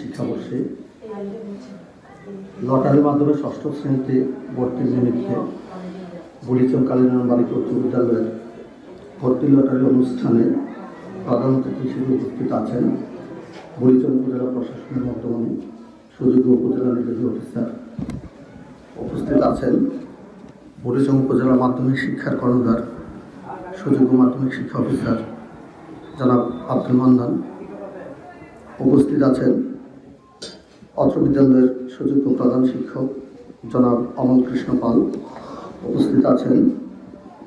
শিক্ষাবর্ষে লটারির মাধ্যমে ষষ্ঠ শ্রেণীতে ভর্তির নিমিত্তে বলিচন কালীনারায়ণ বালিকা উচ্চ বিদ্যালয়ের ভর্তি লটারি অনুষ্ঠানে প্রধান অতিথি হিসেবে উপস্থিত আছেন বলিচন উপজেলা প্রশাসনের বর্তমানে সুযোগ্য উপজেলা নির্বাহী অফিসার। উপস্থিত আছেন বরিচং উপজেলা মাধ্যমিক শিক্ষার কর্ণধার সুযোগ্য মাধ্যমিক শিক্ষা অফিসার জনাব আব্দুল মান্নান উপস্থিত আছেন। অত্র বিদ্যালয়ের সুযোগ্য প্রধান শিক্ষক জনাব অমল কৃষ্ণ পাল উপস্থিত আছেন।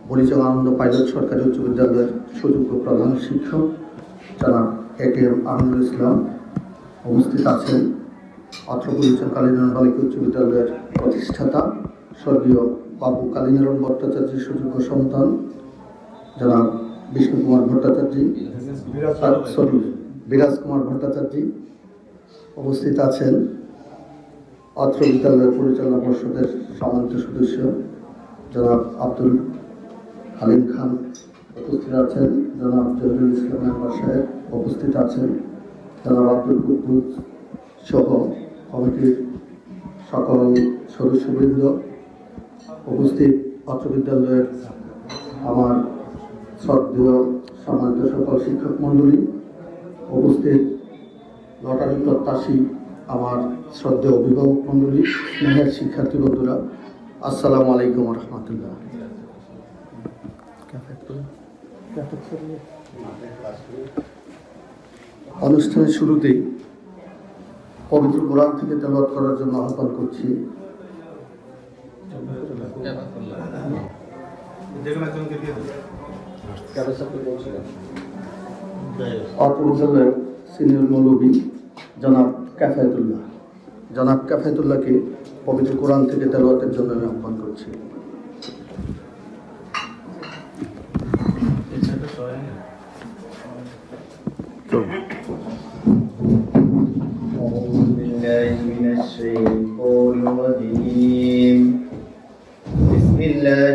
বরিচং আনন্দ পাইলট সরকারি উচ্চ বিদ্যালয়ের সুযোগ্য প্রধান শিক্ষক জনাব এ কে এম আমিনুল ইসলাম উপস্থিত আছেন। অত্র বরিচং কালীনারায়ণ বালিকা উচ্চ বিদ্যালয়ের প্রতিষ্ঠাতা স্বর্গীয় বাবু কালীনারায়ণ ভট্টাচার্যের সুযোগ্য সন্তান জনাব বিষ্ণু কুমার ভট্টাচার্য সরি বিরাজ কুমার ভট্টাচার্য উপস্থিত আছেন অত্র বিদ্যালয়ের পরিচালনা পর্ষদের সম্মানিত সদস্য জনাব আব্দুল হালিম খান উপস্থিত আছেন জনাব জহিরুল ইসলাম মেম্বার সাহেব উপস্থিত আছেন জনাব আব্দুল কুদ্দুস সহ কমিটির সকল সদস্যবৃন্দ উপস্থিত অত্র বিদ্যালয়ের আমার শ্রদ্ধেয় সম্মানিত সকল শিক্ষক মণ্ডলী, উপস্থিত লটারি প্রত্যাশী আমার শ্রদ্ধেয় অভিভাবক মণ্ডলী স্নেহের শিক্ষার্থী বন্ধুরা, আসসালামু আলাইকুম রহমতুল্লাহ। অনুষ্ঠানের শুরুতেই পবিত্র কোরআন থেকে তেলাওয়াত করার জন্য আহ্বান করছি। অত্র বিদ্যালয়ের সিনিয়র মৌলবী জনাব ক্যাফায়তুল্লাহ জনাব ক্যাফায়তুল্লাহকে পবিত্র কোরআন থেকে তেলাওয়াতের জন্য আমি আহ্বান করছি أعوذ بالله من الشيطان الرجيم بسم الله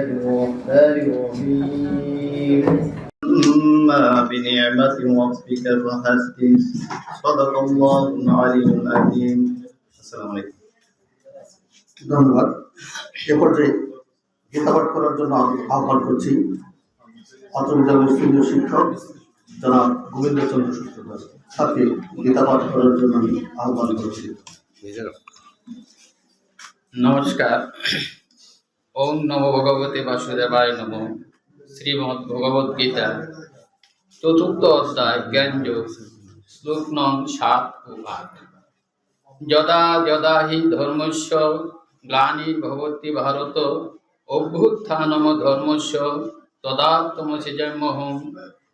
بنعمة ربك فحدث صدق الله العلي العظيم السلام عليكم ধন্যবাদ এ পর্যায়ে গীতাপাঠ করার জন্য আমি আহ্বান করছি অত্র বিদ্যালয়ের সিনিয়র শিক্ষক জনাব গোবিন্দ চন্দ্র সূত্রধর সাথে গীতাপাঠ করার জন্য আমি আহ্বান করছি নমস্কার ওম নম ভগবতে বাসুদেবায় নম শ্রীমদ্ ভগবদ গীতা চতুর্থ অধ্যায় জ্ঞানযোগ শ্লোক নং সাত ও আট। যদা যদা হি ধর্মস্য গ্লানির্ভবতি ভারত, অভ্যুত্থানম ধর্মস্য তদাত্মসৃজন্মহম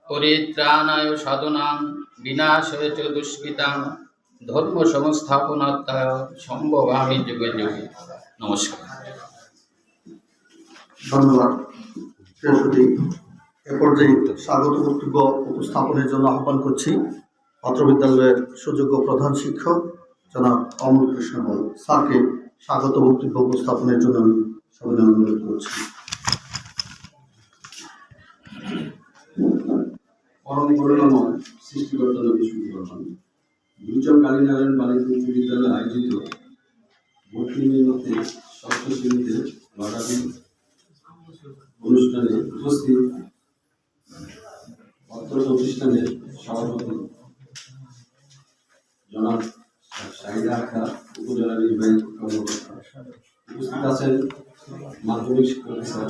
পরিত্রাণায় সাধনাং, বিনাশয় চ দুষ্কৃতাং ধর্ম সংস্থাপনাত্মায় সম্ভবামী যুগে যুগে। নমস্কার। ধন্যবাদ। এ পর্যায়ে স্বাগত বক্তব্য উপস্থাপনের জন্য আহ্বান করছি অত্র বিদ্যালয়ের সুযোগ্য প্রধান শিক্ষক জনাব অমল কৃষ্ণ বল। স্যারকে স্বাগত বক্তব্য উপস্থাপনের জন্য আমি সবিনয় অনুরোধ করছি কালীনারায়ণ উচ্চ আয়োজিত অনুষ্ঠানে উপস্থিত অর্থ প্রতিষ্ঠানের সভাপতি জনাব শাহিদা আক্তার, উপজেলা নির্বাহী কর্মকর্তা। উপস্থিত আছেন মাধ্যমিক শিক্ষা অফিসার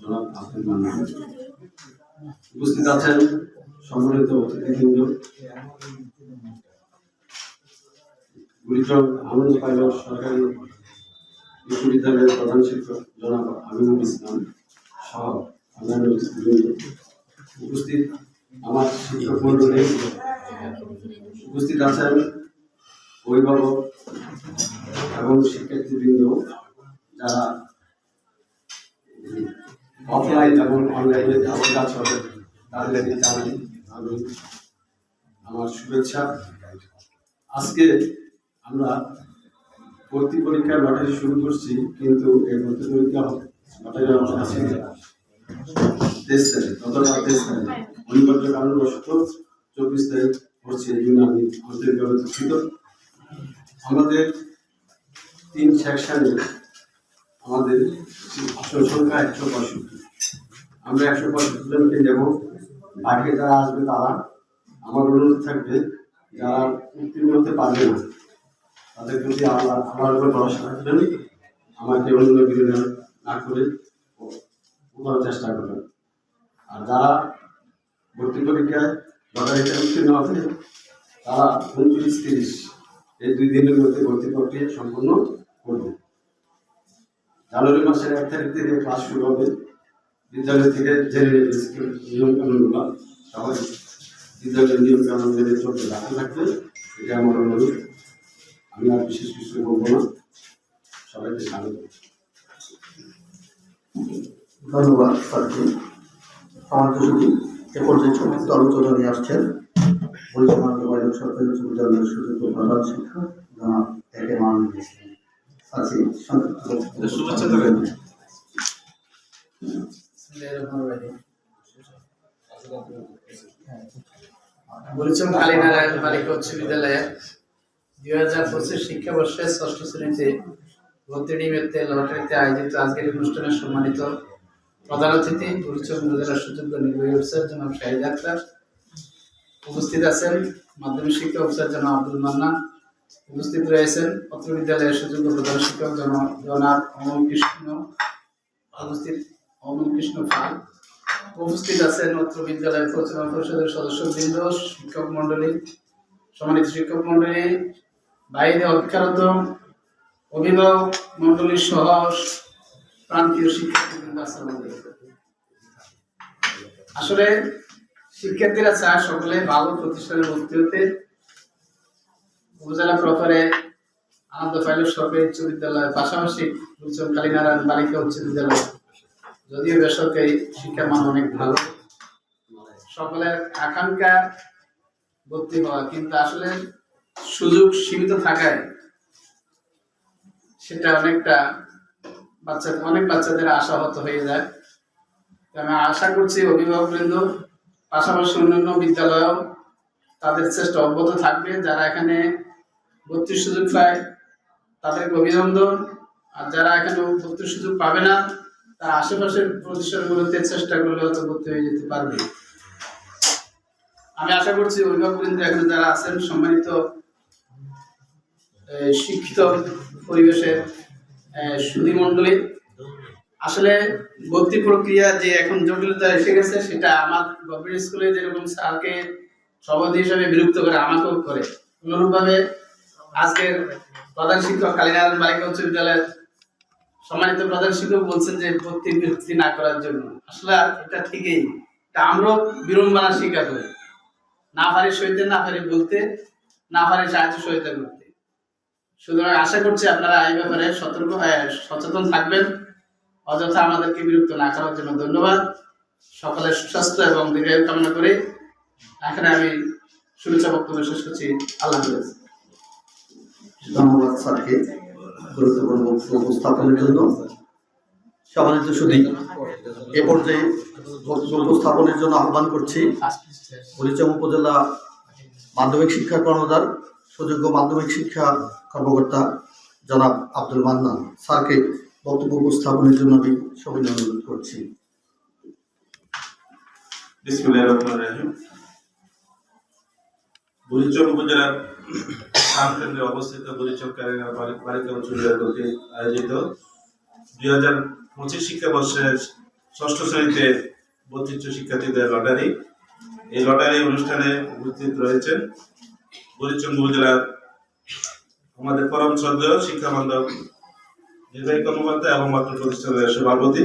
জনাব আব্দুল মান্নান। উপস্থিত আছেন সম্মানিত অতিথিবৃন্দ। গুলিচক আনন্দ পাইলট সরকারি বিশ্ববিদ্যালয়ের প্রধান শিক্ষক জনাব আমিনুল ইসলাম সহ অন্যান্য উপস্থিত আমার শিক্ষক উপস্থিত আছেন অভিভাবক এবং শিক্ষার্থীবৃন্দ যারা অফলাইন এবং অনলাইনে যাবত আছে তাদেরকে জানাই আমি আমার শুভেচ্ছা আজকে আমরা ভর্তি পরীক্ষার লটারি শুরু করছি কিন্তু এই ভর্তি পরীক্ষা লটারি আমার কাছে তেইশ তারিখ গতকাল তেইশ তারিখ। অনিবার্য কারণবশত চব্বিশ তারিখ হচ্ছে এই জন্য আমি আন্তরিকভাবে দুঃখিত। আমাদের তিন সেকশনে আমাদের আসন সংখ্যা একশো পঁয়ষট্টি। আমরা একশো পঁয়ষট্টি জনকে নেব। বাকি যারা আসবে তারা, আমার অনুরোধ থাকবে, যারা উত্তীর্ণ হতে পারবে না, তাদের প্রতি আল্লাহ আমার উপর ভরসা রাখবেন। আমাকে অন্য বিরোধী না করে উঠানোর চেষ্টা করবেন। আর যারা ভর্তি পরীক্ষায় লটারিতে উত্তীর্ণ হবে তারা উনত্রিশ, তিরিশ এই দুই দিনের মধ্যে ভর্তি প্রক্রিয়া সম্পন্ন করবে। জানুয়ারি মাসের এক তারিখ থেকে ক্লাস শুরু হবে। বিদ্যালয় থেকে জেনে নেবে স্কুল নিয়ম কানুনগুলো সবাই বিদ্যালয়ের নিয়ম কানুন মেনে চলতে রাখতে থাকবে। এটা আমার অনুরোধ। আমি আর বিশেষ কিছু বলব না। সবাইকে স্বাগত। ধন্যবাদ সমাজ সচিব এ পর্যায়ে সংক্ষিপ্ত আলোচনা নিয়ে আসছেন। পরিচালনা বাইরের সরকারি উচ্চ সুযোগ্য প্রধান শিক্ষক জনাব একে মান স্যারকে সংক্ষিপ্ত শুভেচ্ছা দেবেন। বলেছেন কালীনারায়ণ বালিকা উচ্চ বিদ্যালয়ে দুই হাজার পঁচিশ শিক্ষাবর্ষে ষষ্ঠ শ্রেণীতে ভর্তি নিমিত্তে লটারিতে আয়োজিত আজকের অনুষ্ঠানে সম্মানিত প্রধান অতিথি নির্বাহী অফিসার জনাব শাহিদ আক্তার উপস্থিত আছেন মাধ্যমিক শিক্ষা অফিসার জনাব আব্দুল মান্না উপস্থিত রয়েছেন পত্র বিদ্যালয়ের সুযোগ্য প্রধান শিক্ষক জনাব অমল কৃষ্ণ। উপস্থিত অমল কৃষ্ণ পাল। উপস্থিত আছেন অত্র বিদ্যালয়ের পরিচালনা পরিষদের সদস্যবৃন্দ, শিক্ষক মন্ডলী সম্মানিত শিক্ষক মন্ডলী বাইরে অক্ষরত অভিভাবক মন্ডলীর সহ প্রান্তীয় শিক্ষার্থীবৃন্দ আসসালামু। আসলে শিক্ষার্থীরা চায় সকলে ভালো প্রতিষ্ঠানে ভর্তি হতে। উপজেলা প্রকারে আনন্দ পাইল সরকারি উচ্চ বিদ্যালয়ের পাশাপাশি গুলচন কালীনারায়ণ বালিকা উচ্চ বিদ্যালয়। যদিও বেসরকারি শিক্ষার মান অনেক ভালো। সকলের আকাঙ্ক্ষা ভর্তি হওয়া, কিন্তু আসলে সুযোগ সীমিত থাকায় সেটা অনেকটা বাচ্চা অনেক বাচ্চাদের আশাহত হয়ে যায়। আমি আশা করছি অভিভাবক অভিভাবকবৃন্দ, পাশাপাশি অন্যান্য বিদ্যালয়েও তাদের চেষ্টা অব্যাহত থাকবে। যারা এখানে ভর্তির সুযোগ পায়, তাদেরকে অভিনন্দন। আর যারা এখানে ভর্তির সুযোগ পাবে না, তার আশেপাশের প্রতিষ্ঠানগুলোতে চেষ্টা করলে হয়তো ভর্তি হয়ে যেতে পারবে। আমি আশা করছি অভিভাবক অভিভাবকবৃন্দ এখন যারা আছেন, সম্মানিত শিক্ষিত পরিবেশের সুধীমণ্ডলী আসলে ভর্তি প্রক্রিয়া যে এখন জটিলতা এসে গেছে, সেটা আমার গভর্নমেন্ট স্কুলে যেরকম স্যারকে সভাপতি হিসাবে বিরক্ত করে, আমাকেও করে। অনুরূপভাবে আজকের প্রধান শিক্ষক কালীনারায়ণ বালিকা উচ্চ বিদ্যালয়ের সম্মানিত প্রধান শিক্ষক বলছেন যে ভর্তি বিরক্তি না করার জন্য। আসলে এটা ঠিকই। তা আমরাও বিড়ম্বনা স্বীকার করি না পারি সইতে, না পারি বলতে, না পারি সাহায্য সহায়তা করতে। সুতরাং আশা করছি আপনারা এই ব্যাপারে সতর্ক হয়ে সচেতন থাকবেন। অযথা আমাদেরকে বিরক্ত না করার জন্য ধন্যবাদ। সকলের সুস্বাস্থ্য এবং দীর্ঘায়ু কামনা করে এখানে আমি শুভেচ্ছা বক্তব্য শেষ করছি। আল্লাহ হাফেজ। ধন্যবাদ স্যারকে গুরুত্বপূর্ণ বক্তব্য উপস্থাপনের জন্য। সম্মানিত সুদী এ পর্যায়ে বক্তব্য উপস্থাপনের জন্য আহ্বান করছি। হরিচম উপজেলা মাধ্যমিক শিক্ষা কর্মদার সুযোগ্য মাধ্যমিক শিক্ষা কর্মকর্তা জনাব আব্দুল মান্নান স্যারকে বক্তব্য উপস্থাপনের জন্য আমি সবিনয় অনুরোধ করছি। বুড়িচক উপজেলার প্রাণকেন্দ্রে অবস্থিত বুড়িচক বালি- বালিকা উচ্চ বিদ্যালয় আয়োজিত দুই হাজার পঁচিশ শিক্ষাবর্ষের ষষ্ঠ শ্রেণীতে বত্রিশ শিক্ষার্থীদের লটারি। এই লটারি অনুষ্ঠানে উপস্থিত রয়েছেন বুড়িচক উপজেলার আমাদের পরম শ্রদ্ধেয় শিক্ষা বান্ধব নির্বাহী কর্মকর্তা এবং মাত্র প্রতিষ্ঠানের সভাপতি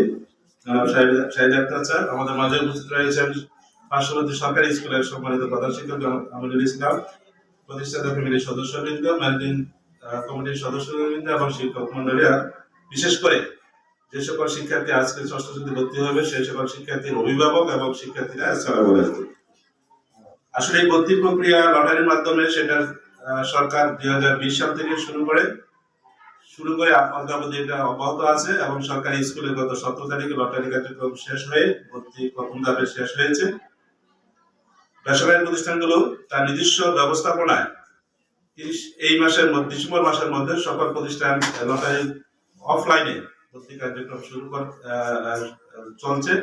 আক্তার আমাদের মাঝে উপস্থিত রয়েছেন পার্শ্ববর্তী সরকারি স্কুলের সম্মানিত প্রধান শিক্ষক আমিনুল ইসলাম, প্রতিষ্ঠাতা কমিটির সদস্যবৃন্দ, ম্যানেজিং কমিটির সদস্যবৃন্দ এবং শিক্ষক মন্ডলীরা বিশেষ করে যে সকল শিক্ষার্থী আজকে ষষ্ঠ শ্রেণীতে ভর্তি হবে সেই সকল শিক্ষার্থীর অভিভাবক এবং শিক্ষার্থীরা আসলে এই ভর্তি প্রক্রিয়া লটারির মাধ্যমে সেটা সরকার দুই হাজার বিশ সাল থেকে শুরু করে শুরু করে অদ্যাবধি এটা অব্যাহত আছে এবং সরকারি স্কুলে গত সতেরো তারিখে লটারি কার্যক্রম শেষ হয়ে ভর্তি প্রথম ধাপে শেষ হয়েছে। বেসরকারি প্রতিষ্ঠানগুলো তার নিজস্ব ব্যবস্থাপনায় এই মাসের মধ্যে, ডিসেম্বর মাসের মধ্যে সকল প্রতিষ্ঠান লটারি অফলাইনে ভর্তি কার্যক্রম শুরু চলছে।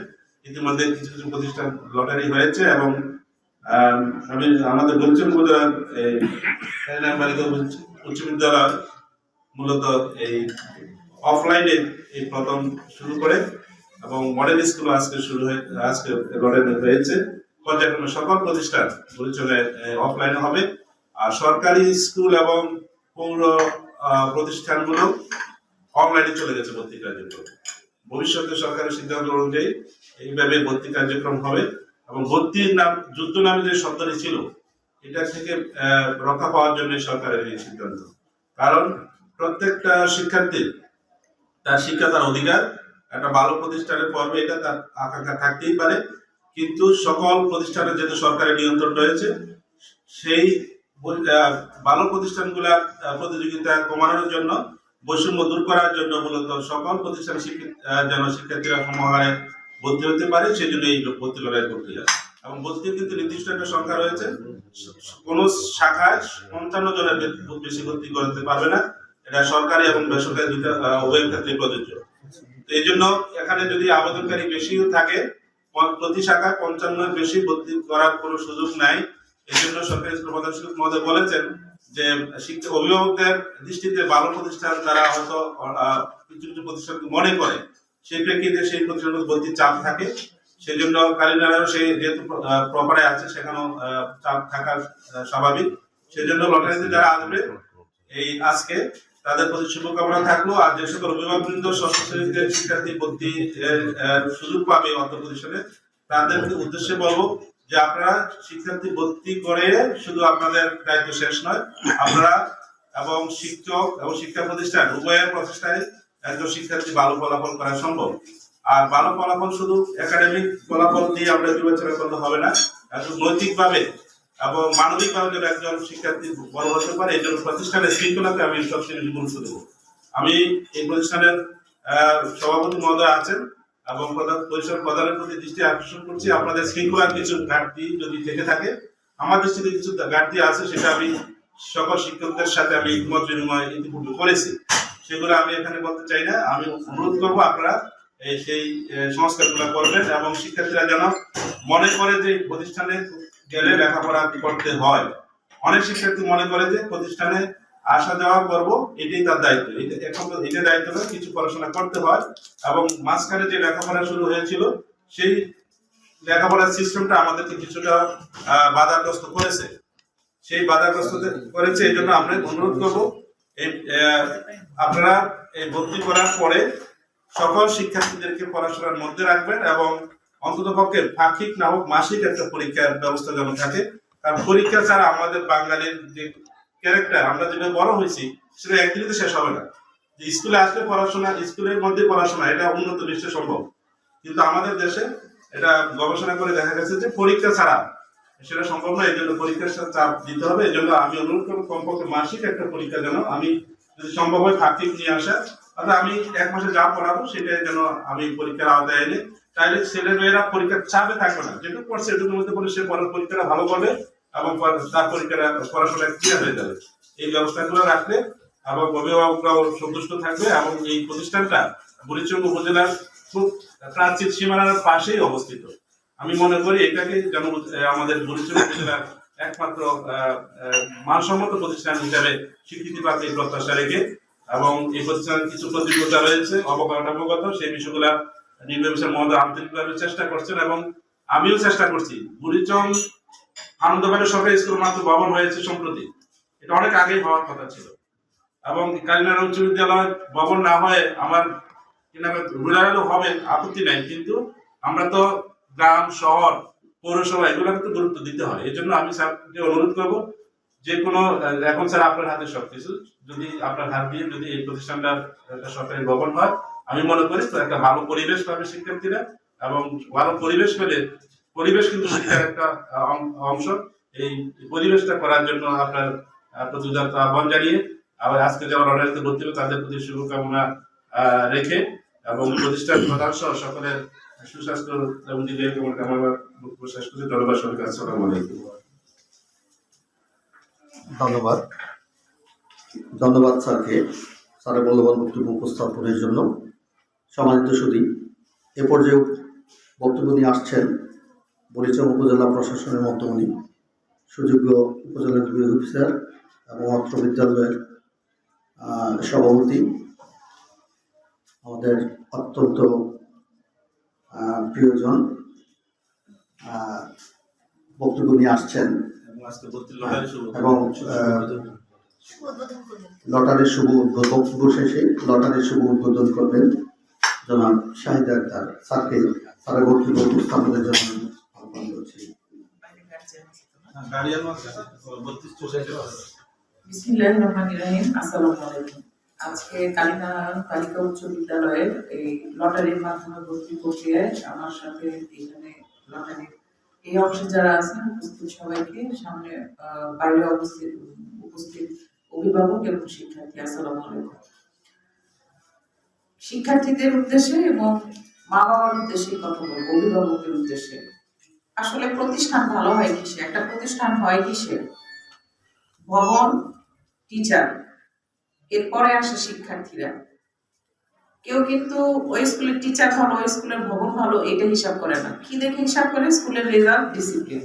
ইতিমধ্যে কিছু কিছু প্রতিষ্ঠান লটারি হয়েছে এবং আম, আমি আমাদের বালিকা উচ্চ- বিদ্যালয় মূলত এই অফলাইনে এই প্রথম শুরু করে এবং মডেল স্কুল আজকে শুরু হয়ে আজকে লটারি হয়েছে। পর্যায়ক্রমে সকল প্রতিষ্ঠান পরিচয়ে অফলাইনে হবে। আর সরকারি স্কুল এবং পৌর প্রতিষ্ঠানগুলো অনলাইনে চলে গেছে ভর্তি কার্যক্রম। ভবিষ্যতে সরকারের সিদ্ধান্ত অনুযায়ী এইভাবে ভর্তি কার্যক্রম হবে। এবং ভর্তির নাম যুদ্ধ নামে যে শব্দটি ছিল এটা থেকে রক্ষা পাওয়ার জন্য সরকারের এই সিদ্ধান্ত। কারণ প্রত্যেকটা শিক্ষার্থী তার শিক্ষা তার অধিকার একটা ভালো প্রতিষ্ঠানের পর্বে এটা তার আকাঙ্ক্ষা থাকতেই পারে। কিন্তু সকল প্রতিষ্ঠানের যেহেতু সরকারের নিয়ন্ত্রণ রয়েছে সেই ভালো প্রতিষ্ঠানগুলার আহ, প্রতিযোগিতা কমানোর জন্য বৈষম্য দূর করার জন্য মূলত সকল প্রতিষ্ঠান যেন শিক্ষার্থীরা সমহারে ভর্তি হতে পারে সেই জন্য এই ভর্তি লড়াই প্রক্রিয়া এবং ভর্তির কিন্তু নির্দিষ্ট একটা সংখ্যা রয়েছে। কোন শাখায় পঞ্চান্ন জনের খুব বেশি ভর্তি করতে পারবে না। এটা সরকারি এবং বেসরকারি আহ, উভয় ক্ষেত্রে প্রযোজ্য। তো এই জন্য এখানে যদি আবেদনকারী বেশি থাকে প্রতি শাখায় পঞ্চান্নের বেশি ভর্তি করার কোনো সুযোগ নাই। এই জন্য সরকারি স্কুল প্রধান মহোদয় বলেছেন যে শিক্ষা অভিভাবকদের দৃষ্টিতে ভালো প্রতিষ্ঠান তারা হয়তো কিছু কিছু প্রতিষ্ঠানকে মনে করে। সেই প্রেক্ষিতে সেই প্রতিষ্ঠানগুলো ভর্তির চাপ থাকে। সেই জন্য কালিনারাও সেই যেহেতু প্রপারে আছে, সেখানেও চাপ থাকা স্বাভাবিক। সেই জন্য লটারিতে যারা আসবে, এই আজকে তাদের প্রতি শুভকামনা থাকল। আর যে সকল অভিভাবকবৃন্দ, ষষ্ঠ শ্রেণীতে শিক্ষার্থী ভর্তি সুযোগ পাবে অর্থ প্রতিষ্ঠানে তাদেরকে উদ্দেশ্যে বলব যে আপনারা শিক্ষার্থী ভর্তি করে শুধু আপনাদের দায়িত্ব শেষ নয়, আপনারা এবং শিক্ষক এবং শিক্ষা প্রতিষ্ঠান উভয়ের প্রচেষ্টায় একজন শিক্ষার্থী ভালো ফলাফল করা সম্ভব? আর ভালো ফলাফল শুধু একাডেমিক ফলাফল দিয়ে আমরা বিবেচনা করলে হবে না একজন নৈতিকভাবে এবং মানবিকভাবে যেন একজন শিক্ষার্থী বড় হতে পারে, এই জন্য প্রতিষ্ঠানের শৃঙ্খলাতে আমি সবচেয়ে গুরুত্ব দেবো। আমি এই প্রতিষ্ঠানের সভাপতি মহোদয় আছেন এবং প্রধান পরিষদ প্রধানের প্রতি দৃষ্টি আকর্ষণ করছি। আপনাদের শৃঙ্খলার কিছু ঘাটতি যদি থেকে থাকে, আমার দৃষ্টিতে কিছু ঘাটতি আছে, সেটা আমি সকল শিক্ষকদের সাথে আমি মত বিনিময় ইতিপূর্বে করেছি। সেগুলো আমি এখানে বলতে চাই না। আমি অনুরোধ করব আপনারা এই সেই সংস্কারগুলো করবেন এবং শিক্ষার্থীরা যেন মনে করে যে প্রতিষ্ঠানে গেলে লেখাপড়া করতে হয়। অনেক শিক্ষার্থী মনে করে যে প্রতিষ্ঠানে আসা যাওয়া করব, এটাই তার দায়িত্ব। এখন এটা দায়িত্ব নয় কিছু পড়াশোনা করতে হয় এবং মাঝখানে যে লেখাপড়া শুরু হয়েছিল, সেই লেখাপড়ার সিস্টেমটা আমাদেরকে কিছুটা বাধাগ্রস্ত করেছে। সেই বাধাগ্রস্ত করেছে, এই জন্য আমরা অনুরোধ করব আপনারা এই ভর্তি করার পরে সকল শিক্ষার্থীদেরকে পড়াশোনার মধ্যে রাখবেন এবং অন্তত পক্ষে পাক্ষিক না হোক মাসিক একটা পরীক্ষার ব্যবস্থা যেন থাকে। কারণ পরীক্ষা ছাড়া আমাদের বাঙালির যে ক্যারেক্টার আমরা যেভাবে বড় হয়েছি, সেটা একদিনে শেষ হবে না। যে স্কুলে আসলে পড়াশোনা, স্কুলের মধ্যে পড়াশোনা, এটা উন্নত বিশ্বে সম্ভব। কিন্তু আমাদের দেশে এটা গবেষণা করে দেখা গেছে যে পরীক্ষা ছাড়া সেটা সম্ভব নয় এই জন্য পরীক্ষার চাপ দিতে হবে। এই জন্য আমি অনুরোধ করব, কমপক্ষে মাসিক একটা পরীক্ষা যেন আমি যদি সম্ভব হয় পাক্ষিক নিয়ে আসা অর্থাৎ আমি এক মাসে যা পড়াবো সেটা যেন আমি পরীক্ষার আওতায় এনে, তাহলে ছেলে মেয়েরা পরীক্ষার চাপে থাকবে না। যেটুকু পড়ছে এটুকুর মধ্যে পড়ে সে পরের পরীক্ষাটা ভালো করবে এবং তার পরীক্ষাটা, পড়াশোনা ক্লিয়ার হয়ে যাবে। এই ব্যবস্থাগুলো রাখলে এবং অভিভাবকরাও সন্তুষ্ট থাকবে এবং এই প্রতিষ্ঠানটা বুড়িচঙ্গ উপজেলার খুব প্রাচীন সীমানার পাশেই অবস্থিত। আমি মনে করি এটাকে যেন আমাদের উপজেলার একমাত্র মানসম্মত প্রতিষ্ঠান হিসাবে স্বীকৃতি পাচ্ছে এই প্রত্যাশা রেখে এবং এই প্রতিষ্ঠানের কিছু প্রতিযোগিতা রয়েছে, অবকাঠামোগত, সেই বিষয়গুলা নির্বাচন মহোদয় আন্তরিকভাবে চেষ্টা করছেন এবং আমিও চেষ্টা করছি। বুড়িচং আনন্দবাড়ি সরকারি স্কুল মাত্র ভবন হয়েছে সম্প্রতি। এটা অনেক আগেই হওয়ার কথা ছিল। এবং কালিনার উচ্চ বিদ্যালয় ভবন না হয়ে আমার রুরালও হবে, আপত্তি নাই। কিন্তু আমরা তো গ্রাম শহর পৌরসভা এগুলোকে তো গুরুত্ব দিতে হয়। এই জন্য আমি স্যারকে অনুরোধ করব যে কোনো এখন স্যার আপনার হাতে সবকিছু। যদি আপনার হাত দিয়ে যদি এই প্রতিষ্ঠানটার একটা সরকারি ভবন হয় আমি মনে করি তো একটা ভালো পরিবেশ পাবে শিক্ষার্থীরা এবং ভালো পরিবেশ পেলে পরিবেশ কিন্তু শিক্ষার একটা অংশ। এই পরিবেশটা করার জন্য আপনার আহ, প্রতি আহ্বান জানিয়ে আবার আজকে যারা লটারিতে ভর্তি হবে তাদের প্রতি শুভকামনা রেখে এবং প্রতিষ্ঠান প্রধান সহ সকলের সুস্বাস্থ্য এবং দীর্ঘায়ু কামনা কামনা বক্তব্য করছি। ধন্যবাদ সবাইকে। আসসালামু ধন্যবাদ। ধন্যবাদ স্যারকে। স্যারের মূল্যবান বক্তব্য উপস্থাপনের জন্য। সম্মানিত সুদী, এ পর্যায়ে বক্তব্য নিয়ে আসছেন বরিচম উপজেলা প্রশাসনের মন্ত্রমণি, সুযোগ্য উপজেলা নির্বাহী অফিসার এবং অত্র বিদ্যালয়ের সভাপতি, আমাদের অত্যন্ত প্রিয়জন আহ, বক্তব্য নিয়ে আসছেন এবং লটারির শুভ উদ্বোধন বক্তব্য শেষে লটারির শুভ উদ্বোধন করবেন জনাব শাহিদ আক্তার স্যারকে। স্যারের বক্তব্য উপস্থাপনের জন্য আহ্বান করছি। চৌষট্টি। বিসমিল্লাহির রহমানির রহিম। আসসালামু আলাইকুম। আজকে কালীনারায়ণ কালিকা উচ্চ বিদ্যালয়ের এই লটারির মাধ্যমে ভর্তি প্রক্রিয়ায় আমার সাথে এখানে লটারির এই অংশে যারা আছেন, উপস্থিত সবাইকে সামনে বাইরে অবস্থিত, উপস্থিত অভিভাবক এবং শিক্ষার্থী, আসসালামু আলাইকুম। শিক্ষার্থীদের উদ্দেশ্যে এবং মা বাবার উদ্দেশ্যে কথা বলব অভিভাবকের উদ্দেশ্যে। আসলে প্রতিষ্ঠান ভালো হয় কিসে? একটা প্রতিষ্ঠান হয় কিসে? ভবন, টিচার। এরপরে আসে শিক্ষার্থীরা। কেউ কিন্তু ওই স্কুলের টিচার ভালো, ওই স্কুলের ভবন ভালো, এটা হিসাব করে না। কি দেখে হিসাব করে? স্কুলের রেজাল্ট ডিসিপ্লিন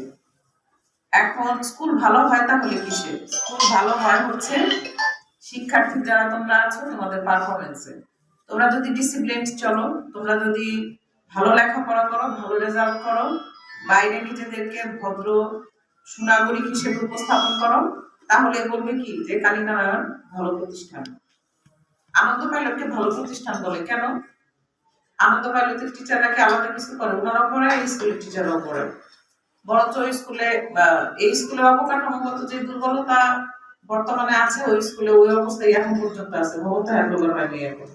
এখন স্কুল ভালো হয় তাহলে কিসে? স্কুল ভালো হয় হচ্ছে শিক্ষার্থী যারা তোমরা আছো, তোমাদের পারফরমেন্সে তোমরা যদি ডিসিপ্লিন চলো, তোমরা যদি ভালো লেখাপড়া করো, ভালো রেজাল্ট করো, বাইরে নিজেদেরকে ভদ্র সুনাগরিক হিসেবে উপস্থাপন করো তাহলে বলবে কি যে কালীনারায়ণ ভালো প্রতিষ্ঠান। আনন্দ পাইলটকে ভালো প্রতিষ্ঠান বলে কেন? আনন্দ পাইলটের টিচাররা কি আলাদা কিছু করে? ওনারাও পড়ে, এই স্কুলের টিচাররাও পড়ে। বরঞ্চ স্কুলে এই স্কুলের অবকাঠামোগত যে দুর্বলতা বর্তমানে আছে, ওই স্কুলে ওই অবস্থায় এখন পর্যন্ত আছে। ভবনটা হ্যান্ডওভার হয়নি এখন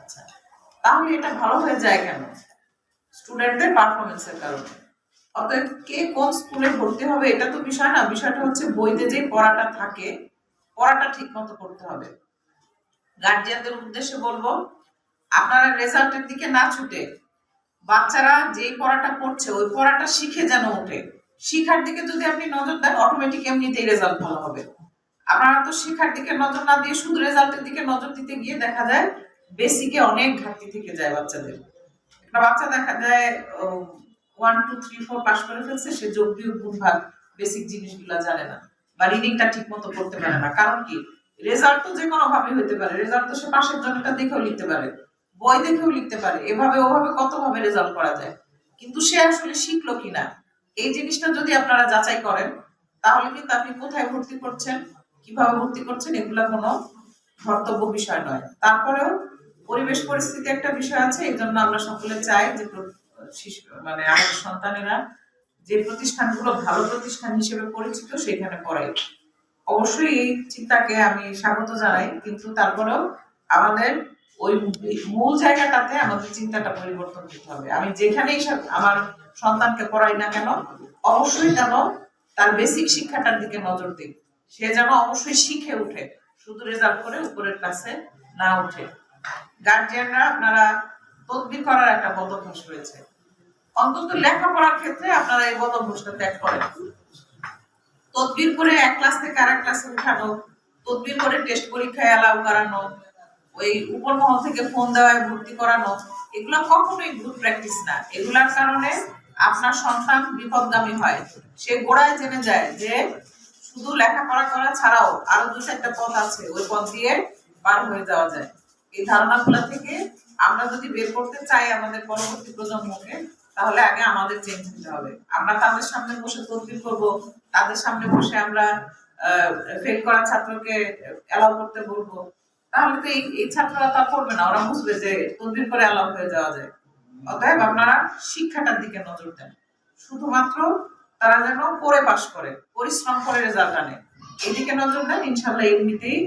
আচ্ছা তাহলে এটা ভালো হয়ে যায় কেন? স্টুডেন্টদের পারফরমেন্সের কারণে। অতএব কে কোন স্কুলে ভর্তি হবে এটা তো বিষয় না, বিষয়টা হচ্ছে বইতে যে পড়াটা থাকে, পড়াটা ঠিক মতো করতে হবে। গার্জিয়ানদের উদ্দেশ্যে বলব, আপনারা রেজাল্টের দিকে না ছুটে বাচ্চারা যেই পড়াটা পড়ছে, ওই পড়াটা শিখে যেন ওঠে শিখার দিকে যদি আপনি নজর দেন অটোমেটিক এমনিতেই রেজাল্ট ভালো হবে। আপনারা তো শিখার দিকে নজর না দিয়ে শুধু রেজাল্টের দিকে নজর দিতে গিয়ে দেখা যায় বেসিকে অনেক ঘাটতি থেকে যায় বাচ্চাদের। একটা বাচ্চা দেখা যায় one two three four pass করে ফেলছে, সে যোগ বিয়োগ গুণ ভাগ বেসিক জানে না বা রিডিংটা ঠিক মতো করতে পারে না। কারণ কি? রেজাল্ট তো যে কোনো ভাবে পারে। রেজাল্ট তো সে পাশের জনটা দেখেও লিখতে পারে বই দেখেও লিখতে পারে, এভাবে ওভাবে কত ভাবে রেজাল্ট করা যায়? কিন্তু সে আসলে শিখলো কিনা? এই জিনিসটা যদি আপনারা যাচাই করেন, তাহলে কিন্তু আপনি কোথায় ভর্তি করছেন, কীভাবে ভর্তি করছেন, এগুলা কোনো ধর্তব্য বিষয় নয়। তারপরেও পরিবেশ পরিস্থিতি একটা বিষয় আছে, এই জন্য আমরা সকলে চাই যে মানে আমাদের সন্তানেরা যে প্রতিষ্ঠানগুলো ভালো প্রতিষ্ঠান হিসেবে পরিচিত, সেখানে পড়ে অবশ্যই এই চিন্তাকে আমি স্বাগত জানাই, কিন্তু তারপরেও আমাদের ওই মূল জায়গাটাতে আমাদের চিন্তাটা পরিবর্তন করতে হবে। আমি যেখানেই আমার সন্তানকে পড়াই না কেন, অবশ্যই যেন তার বেসিক শিক্ষাটার দিকে নজর দিই। সে যেন অবশ্যই শিখে উঠে, শুধু রেজাল্ট করে উপরের ক্লাসে না উঠে। গার্জিয়ানরা আপনারা তদবির করার একটা বদ অভ্যাস রয়েছে। অন্তত লেখাপড়ার ক্ষেত্রে আপনারা এই বদ অভ্যাসটা ত্যাগ করেন। তদবির করে এক ক্লাস থেকে আরেক ক্লাসে উঠানো, তদবির করে টেস্ট পরীক্ষায় অ্যালাউ করানো, ওই উপর মহল থেকে ফোন দেওয়ায় ভর্তি করানো, এগুলো কখনোই গুড প্র্যাকটিস না। এগুলার কারণে আপনার সন্তান বিপদগামী হয়। সে গোড়ায় জেনে যায় যে শুধু লেখাপড়া করা ছাড়াও আরও দু চারটা পথ আছে, ওই পথ দিয়ে পার হয়ে যাওয়া যায়। এই ধারণাগুলো থেকে আমরা যদি বের করতে চাই আমাদের পরবর্তী প্রজন্মকে, তাহলে আগে আমাদের চেঞ্জ হতে হবে। আমরা তাদের সামনে বসে তদবির করব, তাদের সামনে বসে আমরা ফেল করা ছাত্রকে অ্যালাউ করতে বলব। তাহলে তো এই ছাত্ররা তা করবে না, ওরা বুঝবে যে তদবির করে অ্যালাউ হয়ে যাওয়া যায়। অতএব আপনারা শিক্ষাটার দিকে নজর দেন। শুধুমাত্র তারা যেন পড়ে পাশ করে, পরিশ্রম করে রেজাল্ট আনে। এদিকে নজর দেন ইনশাল্লাহ এমনিতেই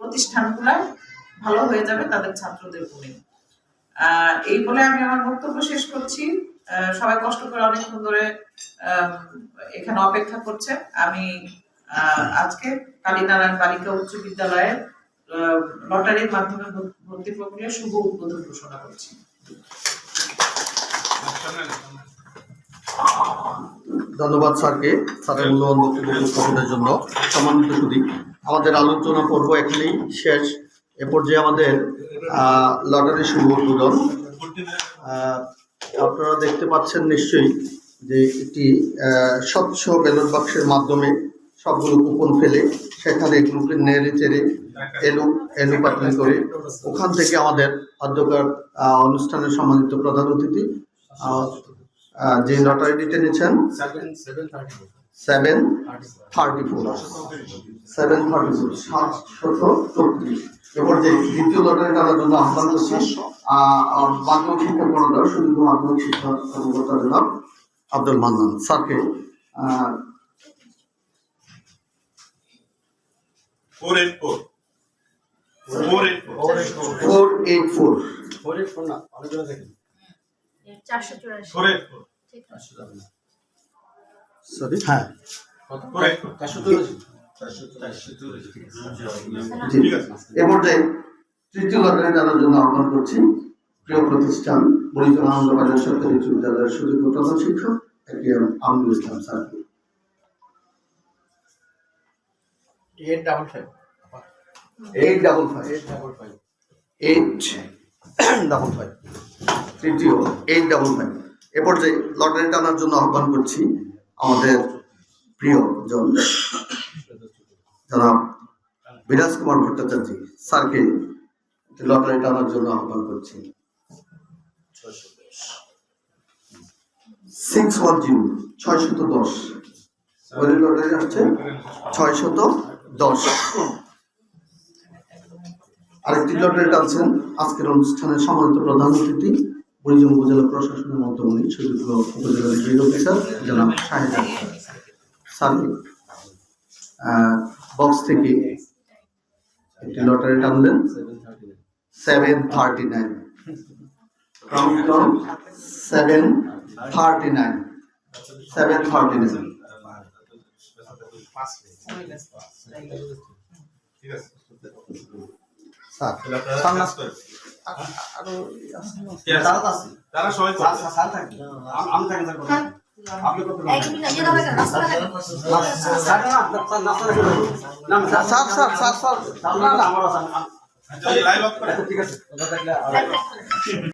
প্রতিষ্ঠানগুলা ভালো হয়ে যাবে তাদের ছাত্রদের গুণে এই বলে আমি আমার বক্তব্য শেষ করছি। সবাই কষ্ট করে অনেকক্ষণ ধরে এখানে অপেক্ষা করছে। আমি আজকে কালীনারায়ণ বালিকা উচ্চ বিদ্যালয়ের লটারির মাধ্যমে ভর- ভর্তি প্রক্রিয়া শুভ উদ্বোধন ঘোষণা করছি। ধন্যবাদ স্যারকে, স্যারের মূল্যবান বক্তব্য উপস্থাপনের জন্য। সম্মানিত সুদী আমাদের আলোচনা পর্ব এখানেই শেষ। এ পর্যায়ে আমাদের লটারি শুভ উদ্বোধন আপনারা দেখতে পাচ্ছেন নিশ্চয়ই যে একটি স্বচ্ছ ব্যালট বাক্সের মাধ্যমে সবগুলো কুপন ফেলে সেখানে এগুলোকে নেড়ে চেড়ে এলু এলু পাটলি করে। ওখান থেকে আমাদের অধ্যকার অনুষ্ঠানের সম্মানিত প্রধান অতিথি যে লটারিটি টেনেছেন seven thirty four seven thirty four সাতশত চৌত্রিশ। এবার যে দ্বিতীয় লটারি টানার জন্য আহ্বান করছি মাধ্যমিক শিক্ষা কর্মদার সুযোগ্য মাধ্যমিক শিক্ষা কর্মকর্তা জনাব আব্দুল মান্নান স্যারকে। Four eight four. Four eight four. Four eight four. Four eight four. ঠিক আছে। সরি হ্যাঁ। ফোর এইট ফোর এ পর্যায়ে তৃতীয় জন্য আহ্বান করছি। প্রিয় প্রতিষ্ঠান বরিশাল আনন্দবাজার সরকারি উচ্চ বিদ্যালয়ের সুযোগ্য প্রধান শিক্ষক A T M Aminul Islam স্যারকে eight double five eight double five eight double five তৃতীয় এইট ডাবল ফাইভ এ পর্যায়ে লটারি টানার জন্য আহ্বান করছি আমাদের প্রিয় জন জনাব বিরাজ কুমার ভট্টাচার্য স্যারকে লটারি টানার জন্য আহ্বান করছি। সিক্স দশ। লটারি দশ। আরেকটি আজকের অনুষ্ঠানের প্রধান অতিথি উপজেলা প্রশাসনের মধ্যমণি সুযোগ্য উপজেলা অফিসার জনাব শাহিদ স্যার বক্স থেকে একটি lottery টানলেন seven thirty nine seven thirty nine seven nine? তারা সবাই থাকে স্যার স্যার স্যার স্যার আচ্ছা, লাইভ অফ করে।